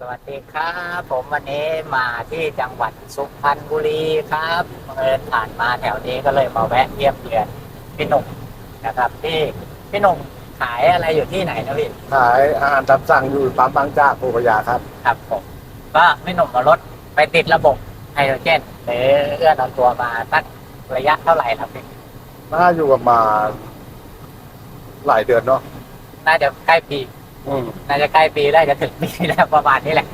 สวัสดีครับ ผมวันนี้มาที่จังหวัดสุพรรณบุรีครับบังเอิญผ่านมาแถวนี้ก็เลยมาแวะเยี่ยมเยือนพี่หนุ่มนะครับที่พี่หนุ่มขายอะไรอยู่ที่ไหนนะพี่ขายอาหารตามสั่งอยู่ปั๊มบางจากโพพยาครับ ครับผมก็พี่หนุ่มเอารถไปติดระบบไฮโดรเจนหรือเอื้อนเอาตัวมาสักระยะเท่าไหร่ครับพี่น่าอยู่ประมาณหลายเดือนเนาะน่าจะใกล้ปีอืม น่าจะใกล้ปีได้จะถึงปีแล้วประมาณนี้แหละ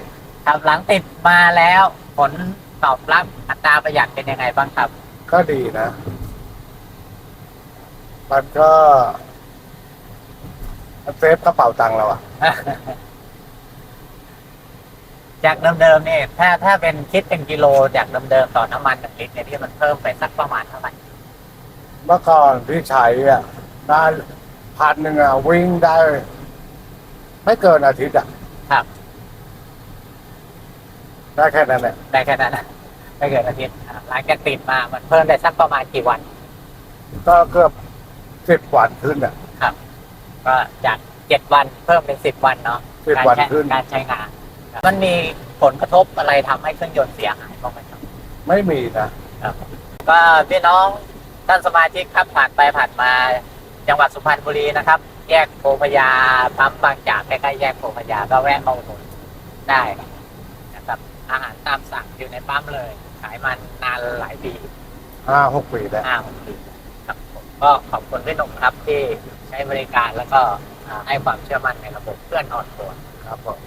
ครับหลังติดมาแล้ว ผลตอบรับอัตราประหยัดเป็นยังไงบ้างครับ ก็ดีนะ มันก็มันเซฟกระเป๋าตังค์เราอะจากเดิมๆเนี่ยถ้าถ้าเป็นคิดเป็นกิโลจากเดิมๆต่อน้ำมันหนึ่งลิตรเนี่ยที่มันเพิ่มไปสักประมาณเท่าไหร่เมื่อก่อนที่ใช้อะได้พันหนึ่งอะวิ่งได้ ไม่เกินอาทิตย์อะครับ ได้แค่นั้นแหละได้แค่นั้นนะไม่เกินอาทิตย์อ่าหลังจากติดมามันเพิ่มได้สักประมาณกี่วัน ก็เกือบสิบวันขึ้นอะก็จากเจ็ดวันเพิ่มเป็นสิบวันเนาะสิบการวันใช้ขึ้น การใช้งานครับมันมีผลกระทบอะไรทำให้เครื่องยนต์เสียหายบ้างไหมครับ ไม่มีนะ ก็พี่น้องท่านสมาชิกครับผ่านไปผ่านมา จังหวัดสุพรรณบุรีนะครับ แยกโพพยาปั๊มบางจากใกล้ๆแยกโพพยาก็แวะมาอุดหนุนได้นะครับ อาหารตามสั่งอยู่ในปั๊มเลย ขายมานานหลายปีห้าหกปีแล้วห้าหกปีครับผมก็ขอบคุณพี่หนุ่มครับที่ใช้บริการแล้วก็อ่าให้ความเชื่อมั่นในระบบเพื่อนออนตัวครับผม